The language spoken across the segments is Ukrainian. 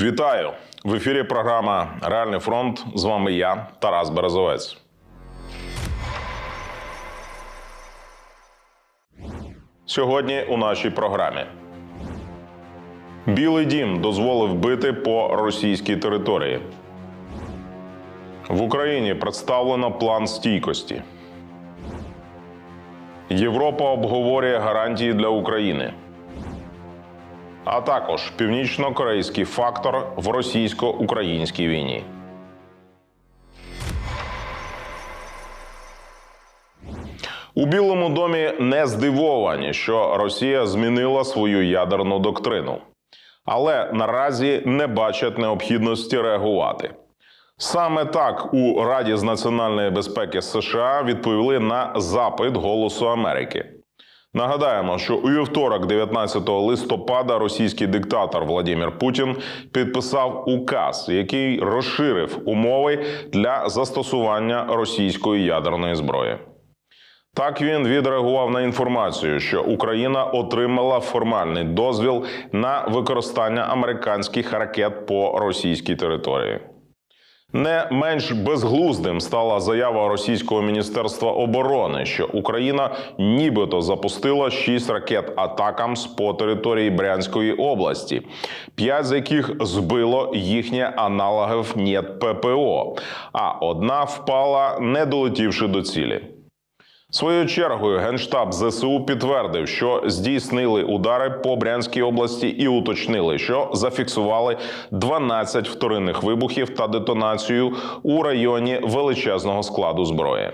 Вітаю в ефірі. Програма Реальний фронт. З вами я, Тарас Березовець. Сьогодні у нашій програмі Білий дім дозволив бити по російській території. В Україні представлено план стійкості. Європа обговорює гарантії для України а також північно-корейський фактор в російсько-українській війні. У Білому домі не здивовані, що Росія змінила свою ядерну доктрину, але наразі не бачать необхідності реагувати. Саме так у Раді з національної безпеки США відповіли на запит Голосу Америки. Нагадаємо, що у вівторок, 19 листопада, російський диктатор Владимир Путін підписав указ, який розширив умови для застосування російської ядерної зброї. Так він відреагував на інформацію, що Україна отримала формальний дозвіл на використання американських ракет по російській території. Не менш безглуздим стала заява російського міністерства оборони, що Україна нібито запустила шість ракет атакамс по території Брянської області, п'ять з яких збило їхнє аналогів НЕТ ППО, а одна впала, не долетівши до цілі. Своєю чергою генштаб ЗСУ підтвердив, що здійснили удари по Брянській області і уточнили, що зафіксували 12 вторинних вибухів та детонацію у районі величезного складу зброї.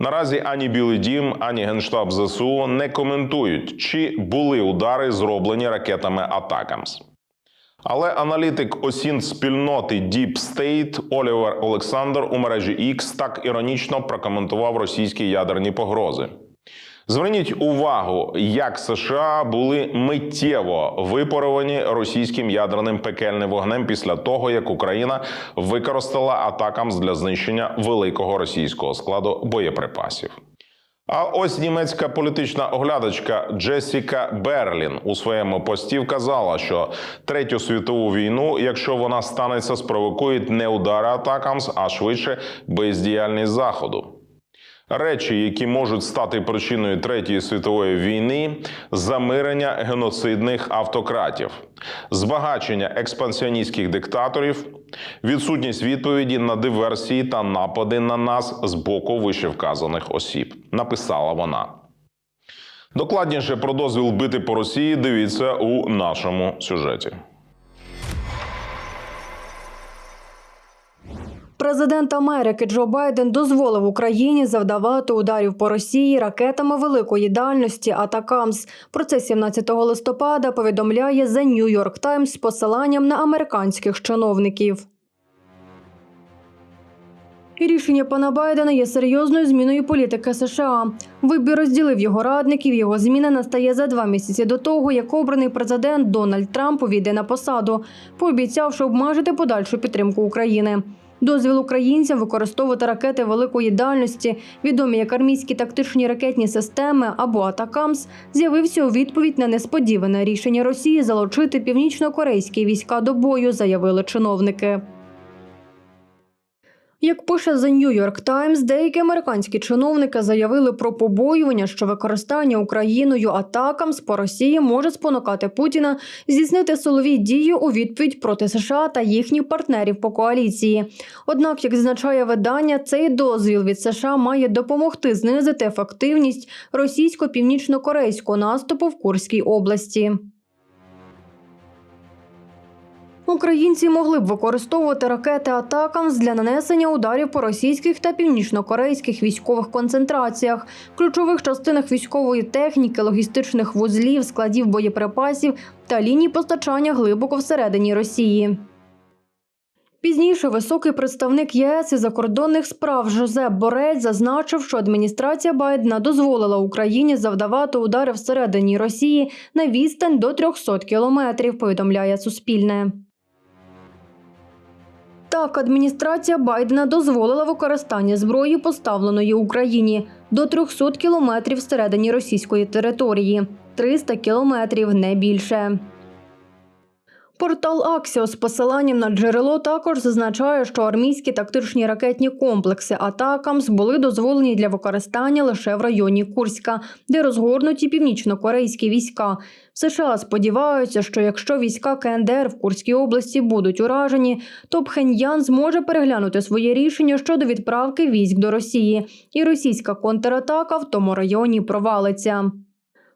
Наразі ані Білий Дім, ані Генштаб ЗСУ не коментують, чи були удари зроблені ракетами Атакамс. Але аналітик осін спільноти Deep State Олівер Олександр у мережі X так іронічно прокоментував російські ядерні погрози. Зверніть увагу, як США були миттєво випаровані російським ядерним пекельним вогнем після того, як Україна використала атакам для знищення великого російського складу боєприпасів. А ось німецька політична оглядачка Джесіка Берлін у своєму пості вказала, що третю світову війну, якщо вона станеться, спровокують не удари атакамс, а швидше бездіяльність заходу. Речі, які можуть стати причиною третьої світової війни, замирення геноцидних автократів, збагачення експансіоністських диктаторів, відсутність відповіді на диверсії та напади на нас з боку вищевказаних осіб, написала вона. Докладніше про дозвіл бити по Росії дивіться у нашому сюжеті. Президент Америки Джо Байден дозволив Україні завдавати ударів по Росії ракетами великої дальності Атакамс. Про це 17 листопада повідомляє The New York Times з посиланням на американських чиновників. І рішення пана Байдена є серйозною зміною політики США. Вибір розділив його радників. Його зміна настає за два місяці до того, як обраний президент Дональд Трамп увійде на посаду, пообіцявши обмежити подальшу підтримку України. Дозвіл українцям використовувати ракети великої дальності, відомі як армійські тактичні ракетні системи або Атакамс, з'явився у відповідь на несподіване рішення Росії залучити північно-корейські війська до бою, заявили чиновники. Як пише The New York Times, деякі американські чиновники заявили про побоювання, що використання Україною атакам з по Росії може спонукати Путіна здійснити силові дії у відповідь проти США та їхніх партнерів по коаліції. Однак, як зазначає видання, цей дозвіл від США має допомогти знизити ефективність російсько-північно-корейського наступу в Курській області. Українці могли б використовувати ракети «Атакамс» для нанесення ударів по російських та північно-корейських військових концентраціях, ключових частинах військової техніки, логістичних вузлів, складів боєприпасів та ліній постачання глибоко всередині Росії. Пізніше високий представник ЄС із закордонних справ Жозеп Борець зазначив, що адміністрація Байдена дозволила Україні завдавати удари всередині Росії на відстань до 300 кілометрів. Повідомляє Суспільне. Так, адміністрація Байдена дозволила використання зброї, поставленої Україні, до 300 кілометрів всередині російської території. 300 кілометрів не більше. Портал Аксіо з посиланням на джерело також зазначає, що армійські тактичні ракетні комплекси Атакамс були дозволені для використання лише в районі Курська, де розгорнуті північно-корейські війська. США сподіваються, що якщо війська КНДР в Курській області будуть уражені, то Пхеньян зможе переглянути своє рішення щодо відправки військ до Росії, і російська контратака в тому районі провалиться.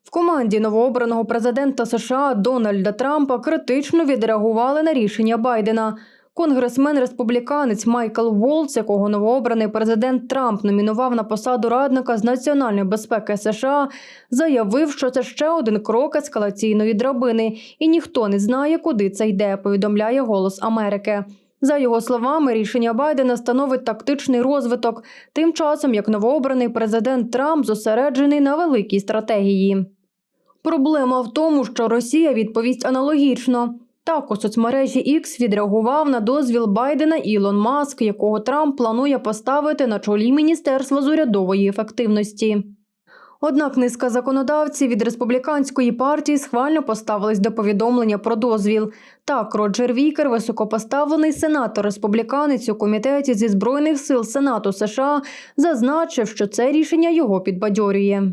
В команді новообраного президента США Дональда Трампа критично відреагували на рішення Байдена. Конгресмен-республіканець Майкл Волц, якого новообраний президент Трамп номінував на посаду радника з національної безпеки США, заявив, що це ще один крок ескалаційної драбини, і ніхто не знає, куди це йде. Повідомляє Голос Америки. За його словами, рішення Байдена становить тактичний розвиток, тим часом як новообраний президент Трамп зосереджений на великій стратегії. Проблема в тому, що Росія відповість аналогічно. Так, у соцмережі X відреагував на дозвіл Байдена Ілон Маск, якого Трамп планує поставити на чолі Міністерства з урядової ефективності. Однак низка законодавців від республіканської партії схвально поставились до повідомлення про дозвіл. Так, Роджер Вікер, високопоставлений сенатор республіканець у комітеті зі збройних сил Сенату США, зазначив, що це рішення його підбадьорює.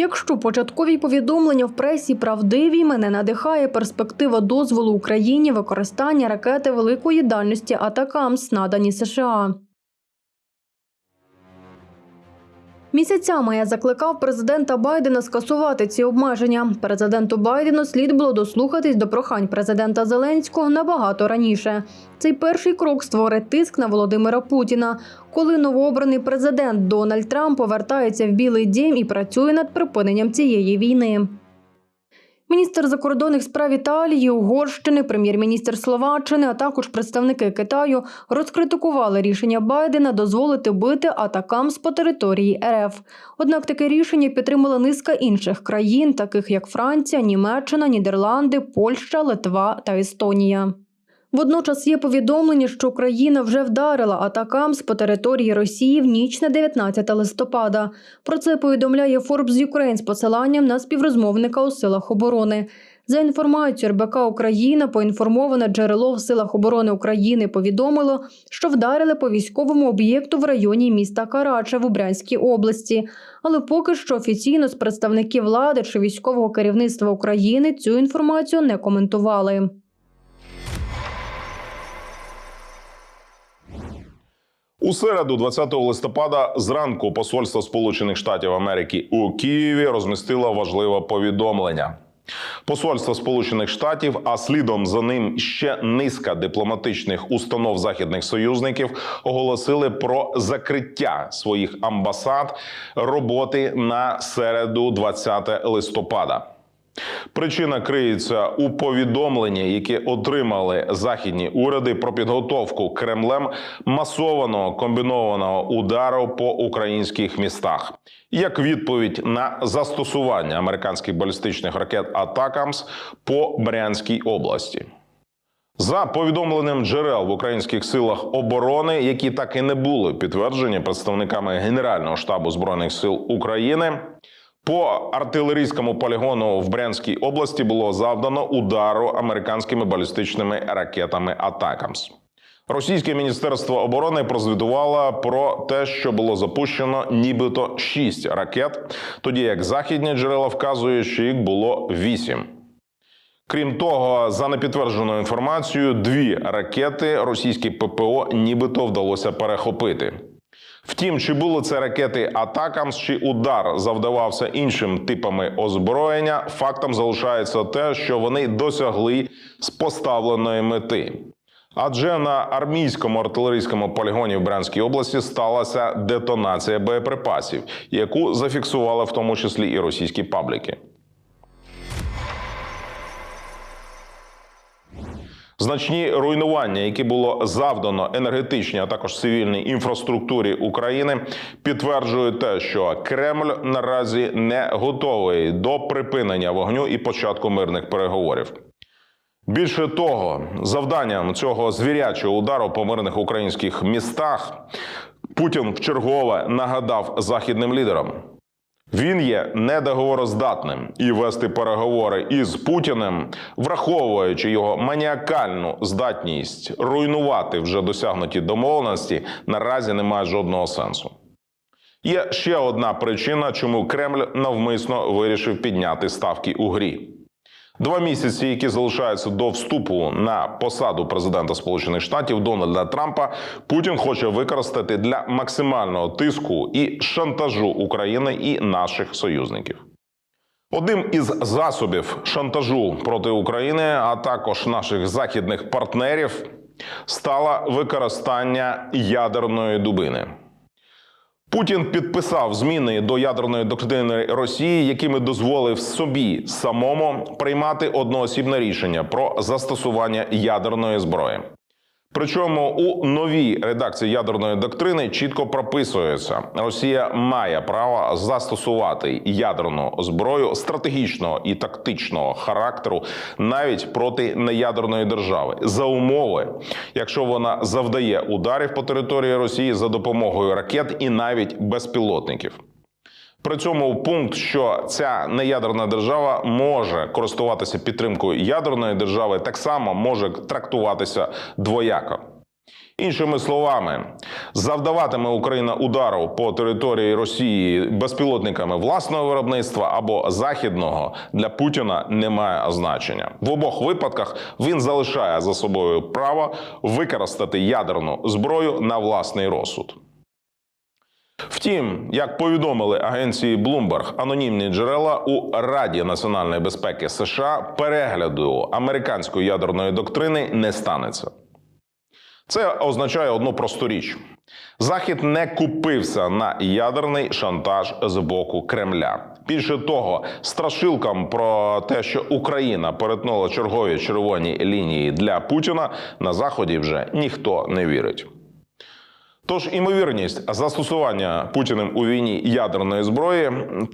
Якщо початкові повідомлення в пресі правдиві, мене надихає перспектива дозволу Україні використання ракети великої дальності Атакамс, надані США. Місяцями я закликав президента Байдена скасувати ці обмеження. Президенту Байдену слід було дослухатись до прохань президента Зеленського набагато раніше. Цей перший крок створить тиск на Володимира Путіна, коли новообраний президент Дональд Трамп повертається в Білий Дім і працює над припиненням цієї війни. Міністр закордонних справ Італії, Угорщини, прем'єр-міністр Словаччини, а також представники Китаю розкритикували рішення Байдена дозволити бити атакам з по території РФ. Однак таке рішення підтримала низка інших країн, таких як Франція, Німеччина, Нідерланди, Польща, Литва та Естонія. Водночас є повідомлення, що Україна вже вдарила атакамс по території Росії в ніч на 19 листопада. Про це повідомляє Forbes Ukraine з посиланням на співрозмовника у силах оборони. За інформацією РБК Україна, поінформоване джерело в силах оборони України повідомило, що вдарили по військовому об'єкту в районі міста Карача в Брянській області. Але поки що офіційно з представників влади чи військового керівництва України цю інформацію не коментували. У середу, 20 листопада, зранку посольство Сполучених Штатів Америки у Києві розмістило важливе повідомлення. Посольство Сполучених Штатів, а слідом за ним ще низка дипломатичних установ західних союзників оголосили про закриття своїх амбасад роботи на середу, 20 листопада. Причина криється у повідомленні, які отримали західні уряди про підготовку Кремлем масованого комбінованого удару по українських містах, як відповідь на застосування американських балістичних ракет Атакамс по Брянській області. За повідомленням джерел в українських силах оборони, які так і не були підтверджені представниками Генерального штабу збройних сил України. По артилерійському полігону в Брянській області було завдано удару американськими балістичними ракетами Атакамс. Російське міністерство оборони прозвітувало про те, що було запущено нібито 6 ракет, тоді як західні джерела вказують, що їх було 8. Крім того, за непідтвердженою інформацією, дві ракети російське ППО нібито вдалося перехопити. Втім, чи були це ракети Атакамс, чи удар завдавався іншим типами озброєння, фактом залишається те, що вони досягли з поставленої мети. Адже на армійському артилерійському полігоні в Брянській області сталася детонація боєприпасів, яку зафіксували в тому числі і російські пабліки. Значні руйнування, які було завдано енергетичній, а також цивільній інфраструктурі України, підтверджують те, що Кремль наразі не готовий до припинення вогню і початку мирних переговорів. Більше того, завданням цього звірячого удару по мирних українських містах Путін вчергове нагадав західним лідерам. Він є недоговороздатним і вести переговори із Путіним, враховуючи його маніакальну здатність руйнувати вже досягнуті домовленості, наразі немає жодного сенсу. Є ще одна причина, чому Кремль навмисно вирішив підняти ставки у грі. Два місяці, які залишаються до вступу на посаду президента Сполучених Штатів Дональда Трампа, Путін хоче використати для максимального тиску і шантажу України і наших союзників. Одним із засобів шантажу проти України, а також наших західних партнерів, стало використання ядерної дубини. Путін підписав зміни до ядерної доктрини Росії, якими дозволив собі самому приймати одноосібне рішення про застосування ядерної зброї. Причому у новій редакції ядерної доктрини чітко прописується: Росія має право застосувати ядерну зброю стратегічного і тактичного характеру навіть проти неядерної держави за умови, якщо вона завдає ударів по території Росії за допомогою ракет і навіть безпілотників. При цьому пункт, що ця неядерна держава може користуватися підтримкою ядерної держави, так само може трактуватися двояко. Іншими словами, завдаватиме Україна удару по території Росії безпілотниками власного виробництва або західного для Путіна немає значення. В обох випадках він залишає за собою право використати ядерну зброю на власний розсуд. Втім, як повідомили агенції Bloomberg, анонімні джерела у Раді національної безпеки США перегляду американської ядерної доктрини не станеться. Це означає одну просту річ: Захід не купився на ядерний шантаж з боку Кремля. Більше того, страшилкам про те, що Україна перетнула чергові червоні лінії для Путіна, на заході вже ніхто не вірить. Тож імовірність застосування Путіним у війні ядерної зброї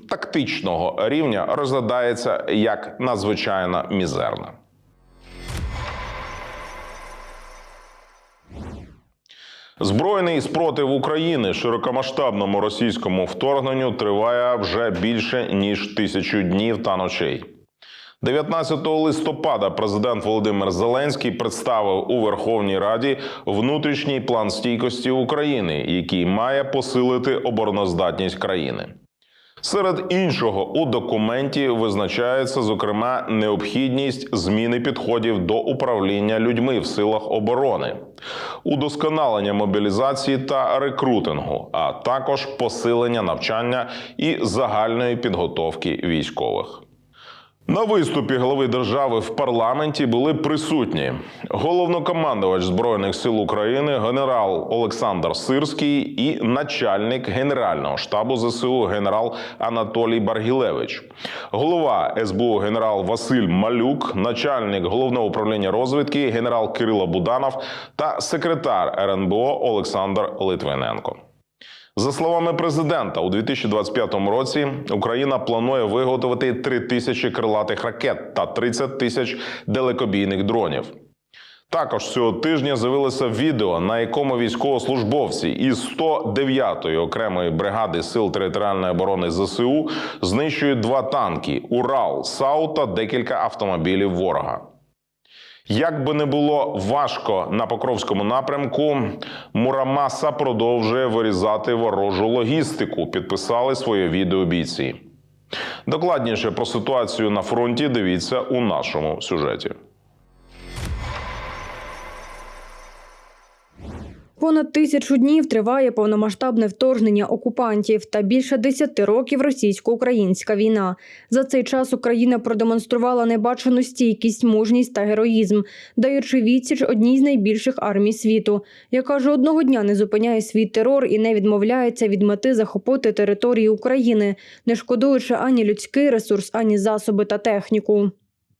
тактичного рівня розглядається як надзвичайно мізерна. Збройний спротив України широкомасштабному російському вторгненню триває вже більше ніж тисячу днів та ночей. 19 листопада президент Володимир Зеленський представив у Верховній Раді внутрішній план стійкості України, який має посилити обороноздатність країни. Серед іншого у документі визначається зокрема необхідність зміни підходів до управління людьми в силах оборони, удосконалення мобілізації та рекрутингу, а також посилення навчання і загальної підготовки військових. На виступі глави держави в парламенті були присутні головнокомандувач збройних сил України генерал Олександр Сирський і начальник генерального штабу ЗСУ генерал Анатолій Баргілевич, голова СБУ генерал Василь Малюк, начальник головного управління розвідки генерал Кирило Буданов та секретар РНБО Олександр Литвиненко. За словами президента, у 2025 році Україна планує виготовити 3 тисячі крилатих ракет та 30 тисяч далекобійних дронів. Також цього тижня з'явилося відео, на якому військовослужбовці із 109-ї окремої бригади сил територіальної оборони ЗСУ знищують два танки Урал, САУ та декілька автомобілів ворога. Як би не було важко на Покровському напрямку, Мурамаса продовжує вирізати ворожу логістику. Підписали своє відео бійці. Докладніше про ситуацію на фронті дивіться у нашому сюжеті. Понад тисячу днів триває повномасштабне вторгнення окупантів та більше десяти років російсько-українська війна. За цей час Україна продемонструвала небачену стійкість, мужність та героїзм, даючи відсіч одній з найбільших армій світу, яка жодного дня не зупиняє свій терор і не відмовляється від мети захопити території України, не шкодуючи ані людський ресурс, ані засоби та техніку.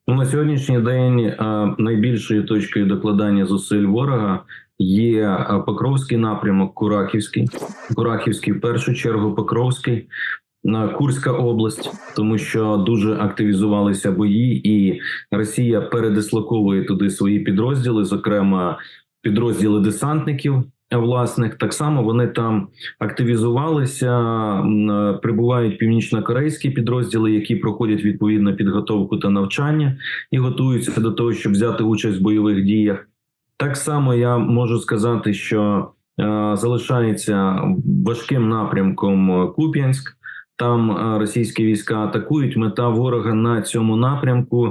На сьогоднішній день е, найбільшою точкою докладання зусиль ворога є е, Покровський напрямок, Курахівський, Курахівський в першу чергу Покровський. на Курська область, тому що дуже активізувалися бої, і Росія передислоковує туди свої підрозділи, зокрема підрозділи десантників, власних. Так само вони там активізувалися, е, прибувають північно-корейські підрозділи, які проходять відповідну підготовку та навчання і готуються до того, щоб взяти участь в бойових діях. Так само я можу сказати, що е, залишається важким напрямком Куп'янськ. Там е, російські війська атакують. Мета ворога на цьому напрямку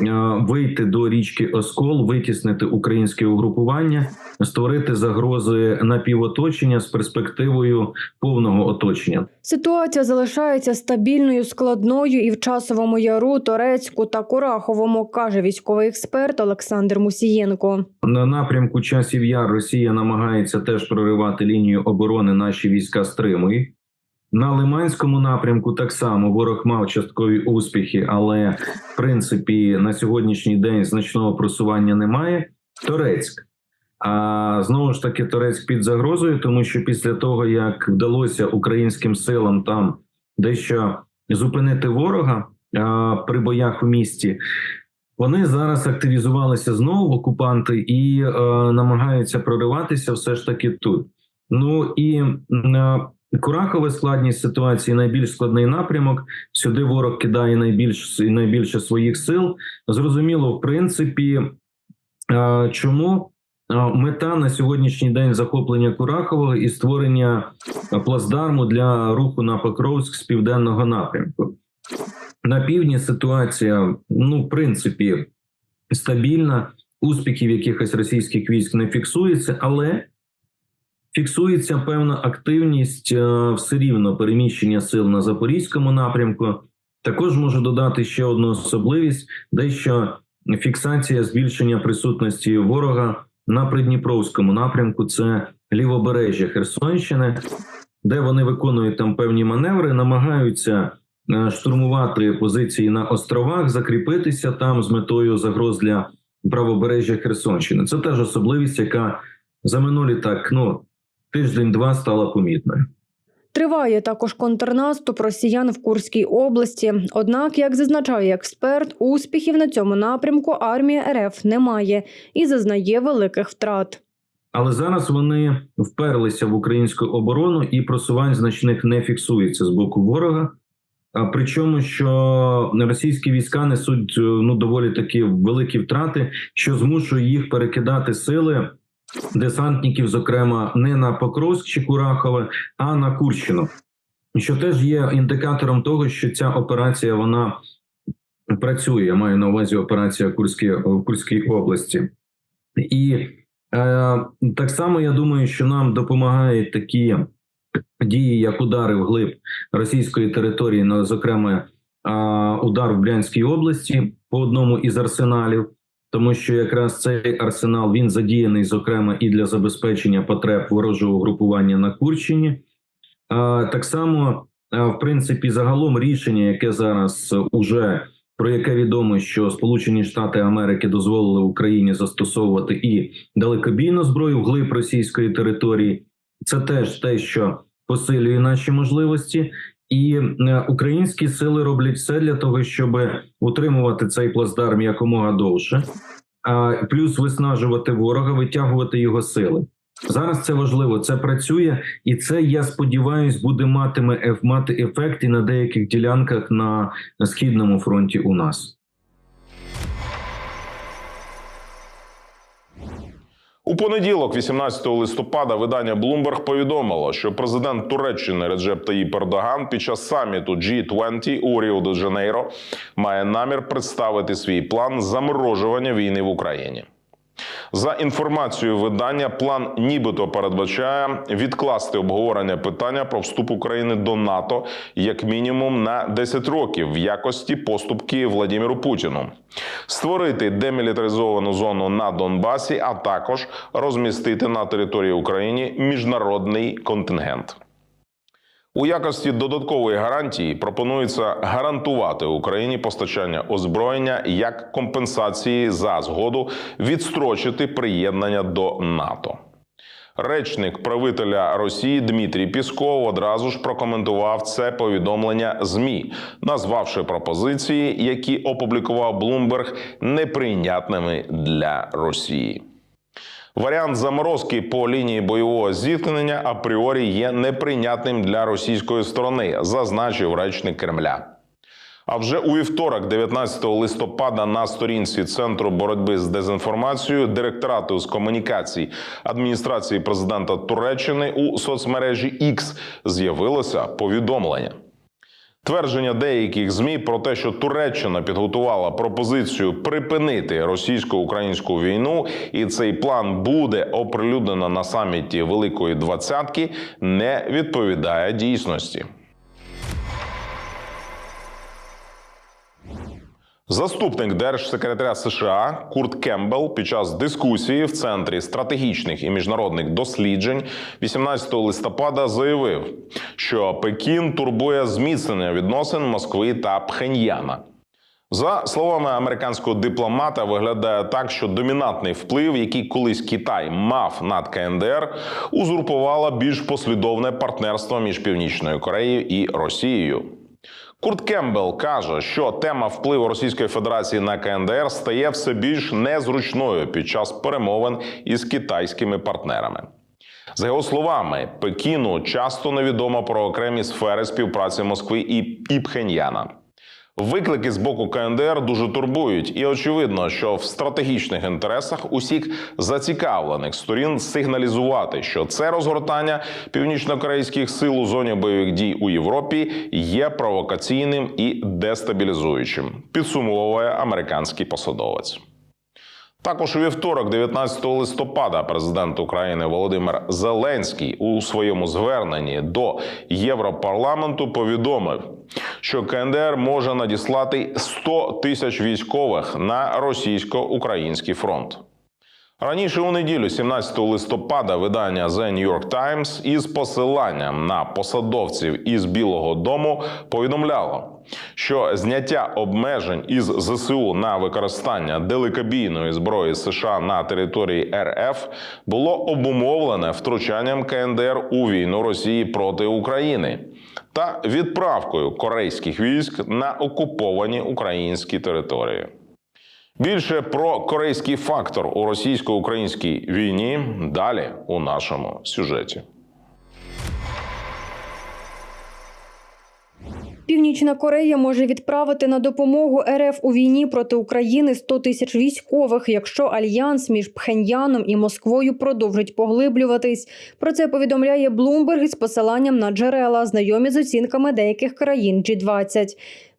е, вийти до річки Оскол, витіснити українське угрупування, створити загрози напівоточення з перспективою повного оточення. Ситуація залишається стабільною, складною і в часовому яру, Торецьку та Кураховому, каже військовий експерт Олександр Мусієнко. На напрямку часів яр Росія намагається теж проривати лінію оборони. Наші війська стримують. На Лиманському напрямку так само ворог мав часткові успіхи, але в принципі на сьогоднішній день значного просування немає. Торецьк. А знову ж таки, Торецьк під загрозою, тому що після того як вдалося українським силам там дещо зупинити ворога а, при боях у місті, вони зараз активізувалися знову окупанти і е, намагаються прориватися все ж таки тут. Ну і Курахове складність ситуації найбільш складний напрямок. Сюди ворог кидає найбільш найбільше своїх сил. Зрозуміло, в принципі, е, чому е, мета на сьогоднішній день захоплення Курахового і створення е, плацдарму для руху на Покровськ з південного напрямку. На півдні ситуація, ну, в принципі, стабільна. Успіхів якихось російських військ не фіксується, але фіксується певна активність е, все рівно переміщення сил на запорізькому напрямку. Також можу додати ще одну особливість: дещо фіксація збільшення присутності ворога на придніпровському напрямку. Це лівобережжя Херсонщини, де вони виконують там певні маневри, намагаються е, штурмувати позиції на островах, закріпитися там з метою загроз для правобережжя Херсонщини. Це теж особливість, яка за минулі так ну тиждень-два стала помітною. Триває також контрнаступ росіян в Курській області. Однак, як зазначає експерт, успіхів на цьому напрямку армія РФ не має і зазнає великих втрат. Але зараз вони вперлися в українську оборону, і просувань значних не фіксується з боку ворога. А причому, що російські війська несуть е, ну доволі такі великі втрати, що змушує їх перекидати сили десантників, зокрема, не на Покровськ чи Курахове, а на Курщину, що теж є індикатором того, що ця операція вона працює. Я маю на увазі операція Курській, в Курській області. І е, так само я думаю, що нам допомагають такі дії, як удари вглиб російської території, ну, зокрема удар в Брянській області по одному із арсеналів, тому що якраз цей арсенал він задіяний, зокрема, і для забезпечення потреб ворожого групування на Курщині. Е, так само, в принципі, загалом рішення, яке зараз уже про яке відомо, що Сполучені Штати Америки дозволили Україні застосовувати і далекобійну зброю вглиб російської території. Це теж те, що посилює наші можливості, і е, українські сили роблять все для того, щоб утримувати цей плацдарм якомога довше, а плюс виснажувати ворога, витягувати його сили. Зараз це важливо, це працює, і це я сподіваюся, буде матиме мати ефект і на деяких ділянках на східному фронті у нас. У понеділок, 18 листопада, видання Bloomberg повідомило, що президент Туреччини Реджеп Таїп Ердоган під час саміту G20 у Ріо де Жанейро має намір представити свій план заморожування війни в Україні. За інформацією видання, план нібито передбачає відкласти обговорення питання про вступ України до НАТО як мінімум на 10 років в якості поступки Владіміру Путіну, створити демілітаризовану зону на Донбасі, а також розмістити на території України міжнародний контингент. У якості додаткової гарантії пропонується гарантувати Україні постачання озброєння як компенсації за згоду відстрочити приєднання до НАТО. Речник правителя Росії Дмитрій Пісков одразу ж прокоментував це повідомлення ЗМІ, назвавши пропозиції, які опублікував Блумберг, неприйнятними для Росії. Варіант заморозки по лінії бойового зіткнення апріорі є неприйнятним для російської сторони, зазначив речник Кремля. А вже у вівторок, 19 листопада, на сторінці Центру боротьби з дезінформацією директорату з комунікацій адміністрації президента Туреччини у соцмережі X з'явилося повідомлення. Твердження деяких змі про те, що Туреччина підготувала пропозицію припинити російсько-українську війну, і цей план буде оприлюднено на саміті Великої Двадцятки, не відповідає дійсності. Заступник держсекретаря США Курт Кембел під час дискусії в центрі стратегічних і міжнародних досліджень 18 листопада заявив, що Пекін турбує зміцнення відносин Москви та Пхеньяна. За словами американського дипломата, виглядає так, що домінантний вплив, який колись Китай мав над КНДР, узурпувала більш послідовне партнерство між Північною Кореєю і Росією. Курт Кембел каже, що тема впливу Російської Федерації на КНДР стає все більш незручною під час перемовин із китайськими партнерами. За його словами, Пекіну часто невідомо про окремі сфери співпраці Москви і, і Пхеньяна. Виклики з боку КНДР дуже турбують, і очевидно, що в стратегічних інтересах усіх зацікавлених сторін сигналізувати, що це розгортання північнокорейських сил у зоні бойових дій у Європі є провокаційним і дестабілізуючим. Підсумовує американський посадовець. Також у вівторок, 19 листопада, президент України Володимир Зеленський у своєму зверненні до Європарламенту повідомив, що КНДР може надіслати 100 тисяч військових на російсько-український фронт. Раніше у неділю, 17 листопада, видання The New York Times із посиланням на посадовців із Білого Дому повідомляло, що зняття обмежень із ЗСУ на використання далекобійної зброї США на території РФ було обумовлене втручанням КНДР у війну Росії проти України та відправкою корейських військ на окуповані українські території. Більше про корейський фактор у російсько-українській війні далі у нашому сюжеті. Північна Корея може відправити на допомогу РФ у війні проти України 100 тисяч військових, якщо альянс між Пхеньяном і Москвою продовжить поглиблюватись. Про це повідомляє Блумберг із посиланням на джерела, знайомі з оцінками деяких країн G20.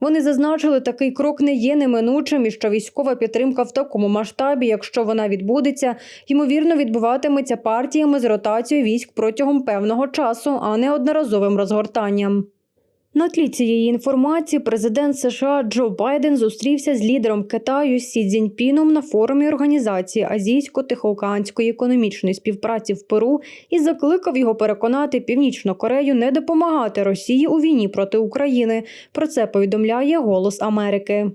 Вони зазначили, такий крок не є неминучим і що військова підтримка в такому масштабі, якщо вона відбудеться, ймовірно відбуватиметься партіями з ротацією військ протягом певного часу, а не одноразовим розгортанням. На тлі цієї інформації президент США Джо Байден зустрівся з лідером Китаю Сі Цзіньпіном на форумі організації Азійсько-Тихоокеанської економічної співпраці в Перу і закликав його переконати Північну Корею не допомагати Росії у війні проти України. Про це повідомляє Голос Америки.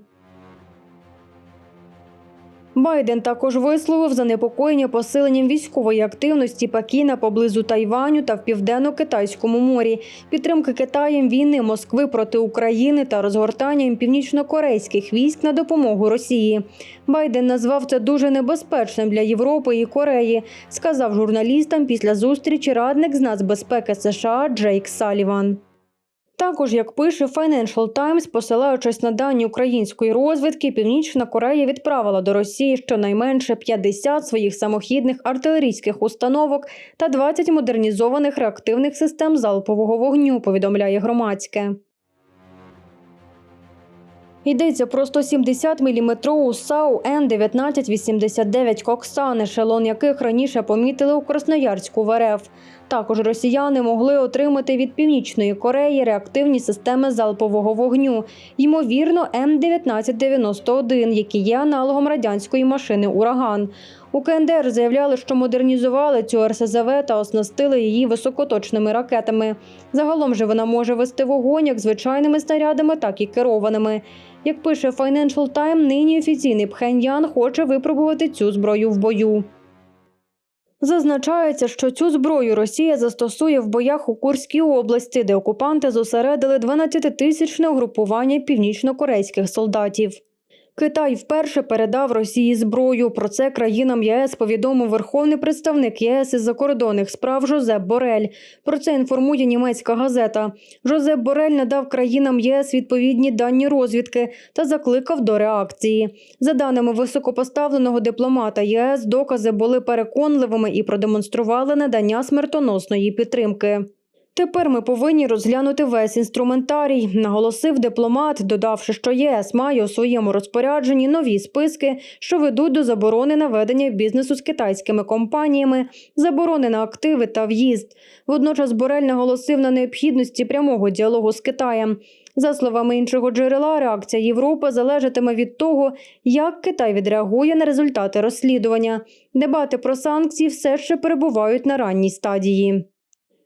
Байден також висловив занепокоєння посиленням військової активності Пекіна поблизу Тайваню та в південно-китайському морі, підтримки Китаєм війни Москви проти України та розгортанням північно-корейських військ на допомогу Росії. Байден назвав це дуже небезпечним для Європи і Кореї, сказав журналістам після зустрічі радник з нацбезпеки США Джейк Саліван. Також, як пише Financial Times, посилаючись на дані української розвідки, Північна Корея відправила до Росії щонайменше 50 своїх самохідних артилерійських установок та 20 модернізованих реактивних систем залпового вогню. Повідомляє громадське. Йдеться про 170 мм САУ Н-1989 «Коксан», ешелон яких раніше помітили у Красноярську в. Також росіяни могли отримати від Північної Кореї реактивні системи залпового вогню, ймовірно, М-1991, які є аналогом радянської машини «Ураган». У КНДР заявляли, що модернізували цю РСЗВ та оснастили її високоточними ракетами. Загалом же вона може вести вогонь як звичайними снарядами, так і керованими. Як пише Financial Times, нині офіційний Пхеньян хоче випробувати цю зброю в бою. Зазначається, що цю зброю Росія застосує в боях у Курській області, де окупанти зосередили 12-тисячне угрупування північно-корейських солдатів. Китай вперше передав Росії зброю. Про це країнам ЄС повідомив верховний представник ЄС із закордонних справ Жозеп Борель. Про це інформує німецька газета. Жозеп Борель надав країнам ЄС відповідні дані розвідки та закликав до реакції. За даними високопоставленого дипломата ЄС, докази були переконливими і продемонстрували надання смертоносної підтримки. Тепер ми повинні розглянути весь інструментарій, наголосив дипломат, додавши, що ЄС має у своєму розпорядженні нові списки, що ведуть до заборони на ведення бізнесу з китайськими компаніями, заборони на активи та в'їзд. Водночас Борель наголосив на необхідності прямого діалогу з Китаєм. За словами іншого джерела, реакція Європи залежатиме від того, як Китай відреагує на результати розслідування. Дебати про санкції все ще перебувають на ранній стадії.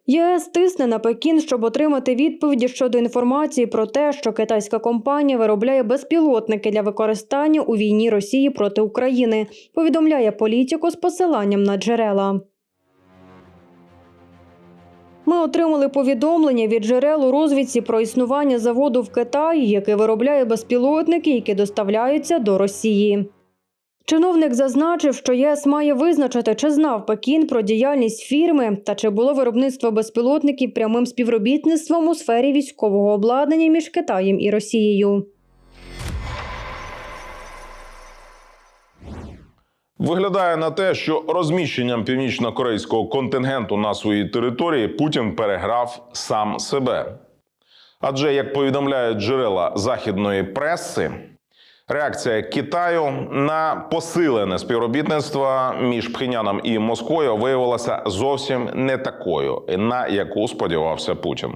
ЄС тисне на Пекін, щоб отримати відповіді щодо інформації про те, що китайська компанія виробляє безпілотники для використання у війні Росії проти України, повідомляє політико з посиланням на джерела. Ми отримали повідомлення від джерел у розвідці про існування заводу в Китаї, який виробляє безпілотники, які доставляються до Росії. Чиновник зазначив, що ЄС має визначити, чи знав Пекін про діяльність фірми та чи було виробництво безпілотників прямим співробітництвом у сфері військового обладнання між Китаєм і Росією. Виглядає на те, що розміщенням північно-корейського контингенту на своїй території Путін переграв сам себе. Адже, як повідомляють джерела західної преси, реакція Китаю на посилене співробітництво між Пхеняном і Москвою виявилася зовсім не такою, на яку сподівався Путін.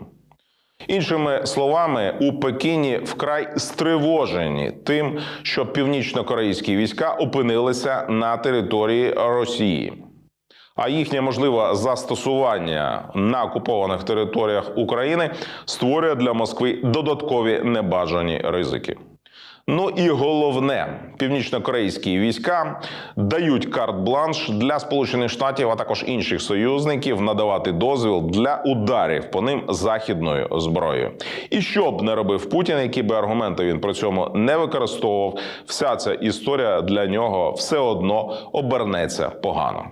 Іншими словами, у Пекіні вкрай стривожені тим, що північно-корейські війська опинилися на території Росії. А їхнє можливе застосування на окупованих територіях України створює для Москви додаткові небажані ризики. Ну і головне, північно-корейські війська дають карт-бланш для Сполучених Штатів, а також інших союзників надавати дозвіл для ударів по ним західною зброєю. І що б не робив Путін, які би аргументи він при цьому не використовував, вся ця історія для нього все одно обернеться погано.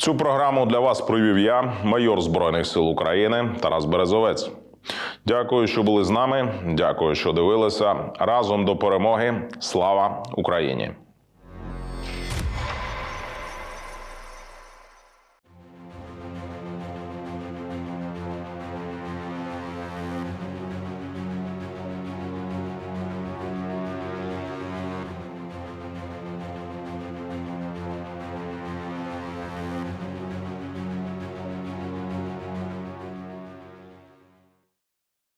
Цю програму для вас провів я, майор Збройних сил України Тарас Березовець. Дякую, що були з нами. Дякую, що дивилися. Разом до перемоги. Слава Україні!